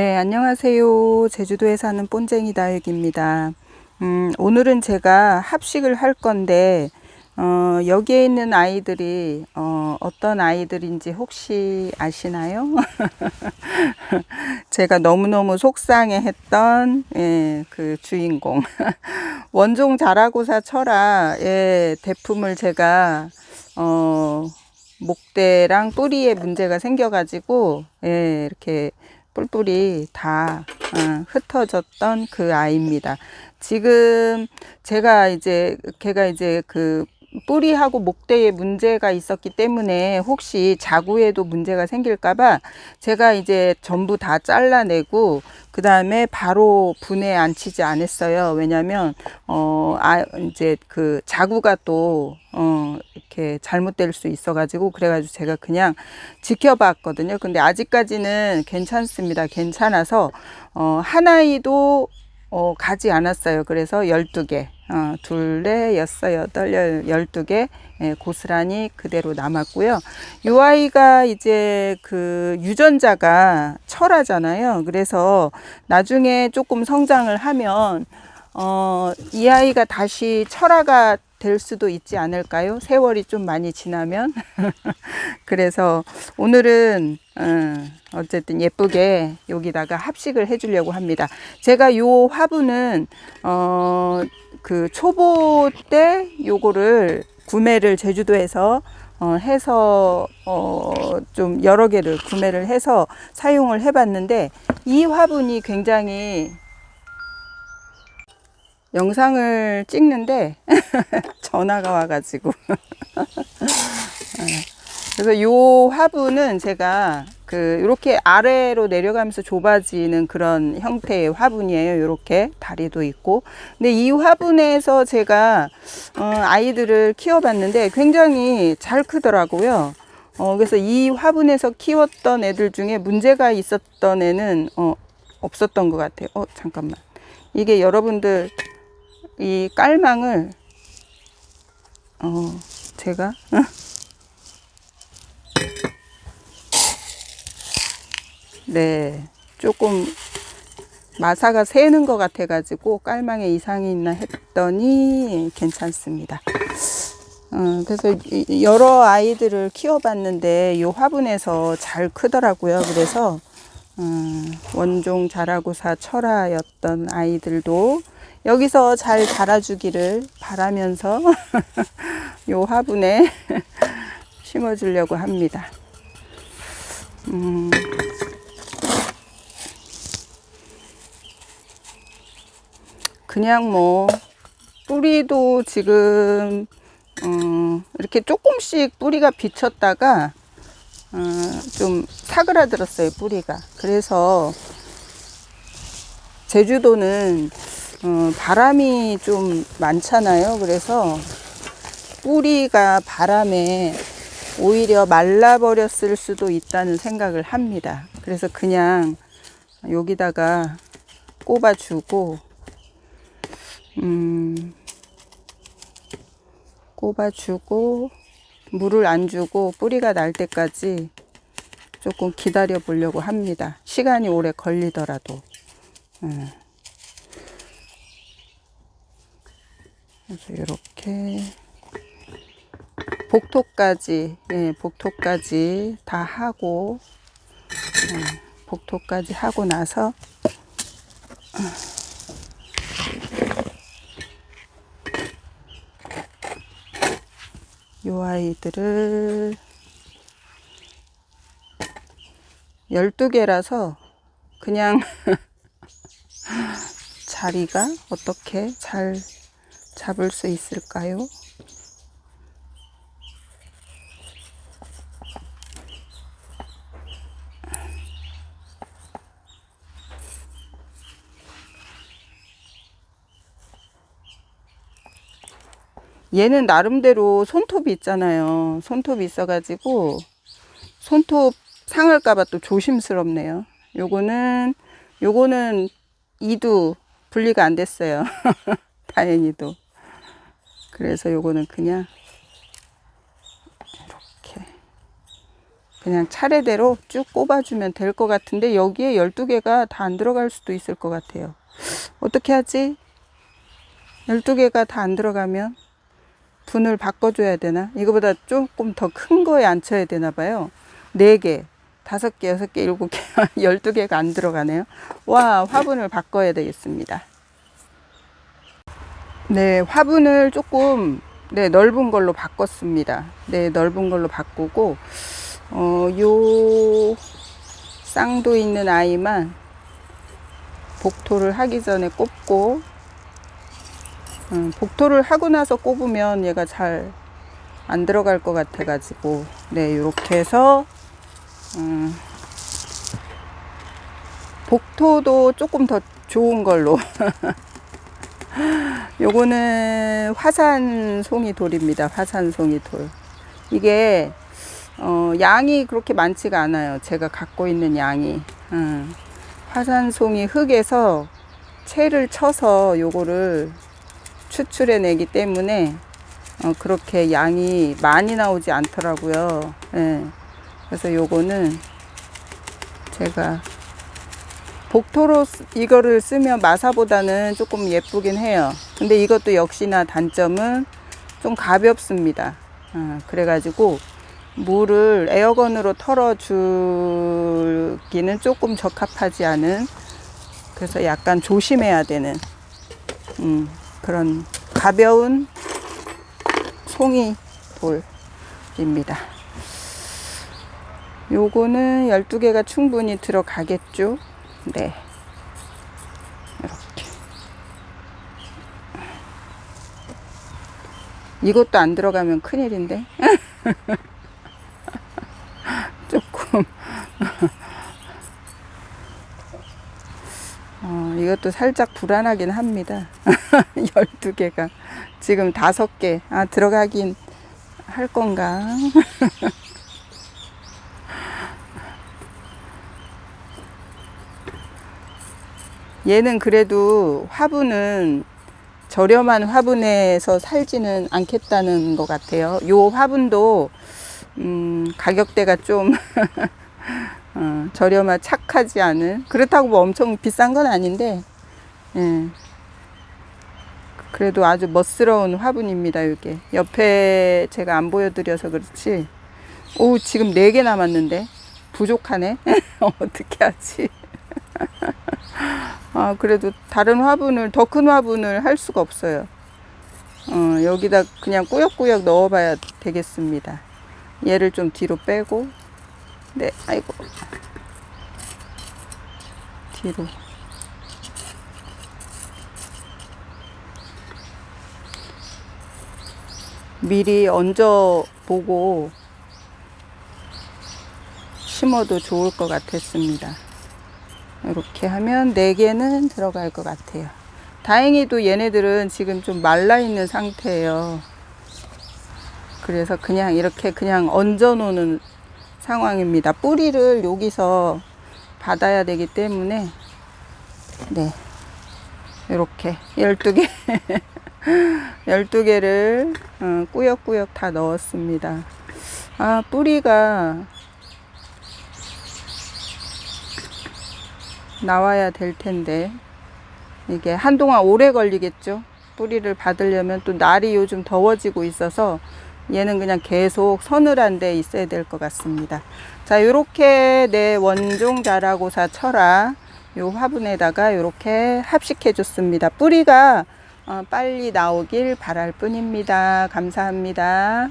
네, 안녕하세요. 제주도에 사는 본쟁이 다육입니다. 음, 오늘은 제가 합식을 할 건데, 어, 여기에 있는 아이들이, 어, 어떤 아이들인지 혹시 아시나요? 제가 너무너무 속상해 했던, 예, 그 주인공. 원종 자라고사 철화의 대품을 제가, 어, 목대랑 뿌리에 문제가 생겨가지고, 예, 이렇게 뿔뿔이 다 어, 흩어졌던 그 아이입니다. 지금 제가 이제 걔가 이제 그 뿌리하고 목대에 문제가 있었기 때문에 혹시 자구에도 문제가 생길까봐 제가 이제 전부 다 잘라내고 그 다음에 바로 분해 안치지 않았어요. 왜냐면 어, 아, 이제 그 자구가 또, 어, 이렇게 잘못될 수 있어가지고 그래가지고 제가 그냥 지켜봤거든요. 근데 아직까지는 괜찮습니다. 괜찮아서, 어, 한 아이도 어, 가지 않았어요. 그래서 12개, 어, 둘, 넷, 여섯, 여덟, 열, 열두 개, 예, 고스란히 그대로 남았고요. 이 아이가 이제 그 유전자가 철하잖아요. 그래서 나중에 조금 성장을 하면, 어, 이 아이가 다시 철화가 될 수도 있지 않을까요? 세월이 좀 많이 지나면. 그래서 오늘은, 어, 어쨌든 예쁘게 여기다가 합식을 해주려고 합니다. 제가 요 화분은, 어, 그 초보 때 요거를 구매를 제주도에서 어, 해서 어, 좀 여러 개를 구매를 해서 사용을 해봤는데 이 화분이 굉장히 영상을 찍는데 전화가 와가지고 그래서 요 화분은 제가 그 이렇게 아래로 내려가면서 좁아지는 그런 형태의 화분이에요. 이렇게 다리도 있고. 근데 이 화분에서 제가 어, 아이들을 키워봤는데 굉장히 잘 크더라고요. 어, 그래서 이 화분에서 키웠던 애들 중에 문제가 있었던 애는 어, 없었던 것 같아요. 어, 잠깐만. 이게 여러분들 이 깔망을 어, 제가 네, 조금 마사가 새는 것 같아가지고 깔망에 이상이 있나 했더니 괜찮습니다. 어, 그래서 이- 여러 아이들을 키워봤는데 이 화분에서 잘 크더라고요. 그래서 음, 원종 자라고사 철화였던 아이들도 여기서 잘 자라주기를 바라면서 이 화분에 심어주려고 합니다. 음, 그냥 뭐 뿌리도 지금 음, 이렇게 조금씩 뿌리가 비쳤다가 어, 좀 사그라들었어요 뿌리가. 그래서 제주도는 어, 바람이 좀 많잖아요. 그래서 뿌리가 바람에 오히려 말라버렸을 수도 있다는 생각을 합니다. 그래서 그냥 여기다가 꼽아주고 음, 꼽아주고 물을 안 주고 뿌리가 날 때까지 조금 기다려 보려고 합니다. 시간이 오래 걸리더라도. 음. 그래서 이렇게 복토까지, 예, 복토까지 다 하고, 음, 복토까지 하고 나서 요 아이들을 12개라서 그냥 자리가 어떻게 잘 잡을 수 있을까요? 얘는 나름대로 손톱이 있잖아요. 손톱이 있어가지고 손톱 상할까봐 또 조심스럽네요. 요거는 요거는 이도 분리가 안 됐어요. 다행히도. 그래서 요거는 그냥 이렇게 그냥 차례대로 쭉 꼽아주면 될 것 같은데 여기에 12개가 다 안 들어갈 수도 있을 것 같아요. 어떻게 하지? 12개가 다 안 들어가면 분을 바꿔줘야 되나? 이거보다 조금 더 큰 거에 앉혀야 되나 봐요. 4개, 5개, 6개, 7개, 12개가 안 들어가네요. 와, 화분을 바꿔야 되겠습니다. 네, 화분을 조금 네, 넓은 걸로 바꿨습니다. 네, 넓은 걸로 바꾸고 어, 요 쌍도 있는 아이만 복토를 하기 전에 꼽고 음, 복토를 하고 나서 꼽으면 얘가 잘 안 들어갈 것 같아 가지고 네, 요렇게 해서 음, 복토도 조금 더 좋은 걸로 요거는 화산 송이 돌입니다. 화산 송이 돌. 이게 어, 양이 그렇게 많지가 않아요. 제가 갖고 있는 양이. 음, 화산 송이 흙에서 채를 쳐서 요거를 추출해 내기 때문에 어, 그렇게 양이 많이 나오지 않더라고요. 예. 그래서 요거는 제가 복토로 쓰- 이거를 쓰면 마사보다는 조금 예쁘긴 해요. 근데 이것도 역시나 단점은 좀 가볍습니다. 어, 그래가지고 물을 에어건으로 털어주기는 조금 적합하지 않은 그래서 약간 조심해야 되는 음, 그런 가벼운 송이 돌입니다. 요거는 12개가 충분히 들어가겠죠? 네. 이렇게. 이것도 안 들어가면 큰일인데. 조금. 어, 이것도 살짝 불안하긴 합니다. 12개가. 지금 5개. 아, 들어가긴 할 건가? 얘는 그래도 화분은 저렴한 화분에서 살지는 않겠다는 것 같아요. 요 화분도 음, 가격대가 좀 어, 저렴한 착하지 않은 그렇다고 뭐 엄청 비싼 건 아닌데 예. 그래도 아주 멋스러운 화분입니다. 이게 옆에 제가 안 보여드려서 그렇지. 오 지금 네 개 남았는데 부족하네. 어떻게 하지? 아, 그래도 다른 화분을, 더 큰 화분을 할 수가 없어요. 어, 여기다 그냥 꾸역꾸역 넣어봐야 되겠습니다. 얘를 좀 뒤로 빼고, 네, 아이고. 뒤로. 미리 얹어 보고 심어도 좋을 것 같았습니다. 이렇게 하면 4개는 들어갈 것 같아요. 다행히도 얘네들은 지금 좀 말라 있는 상태예요. 그래서 그냥 이렇게 그냥 얹어 놓는 상황입니다. 뿌리를 여기서 받아야 되기 때문에 네. 이렇게 12개 12개를 어, 꾸역꾸역 다 넣었습니다. 아, 뿌리가 나와야 될 텐데 이게 한동안 오래 걸리겠죠. 뿌리를 받으려면 또 날이 요즘 더워지고 있어서 얘는 그냥 계속 서늘한 데 있어야 될 것 같습니다. 자, 요렇게 내 원종 자라고사 철화 요 화분에다가 요렇게 합식해 줬습니다. 뿌리가 어, 빨리 나오길 바랄 뿐입니다. 감사합니다.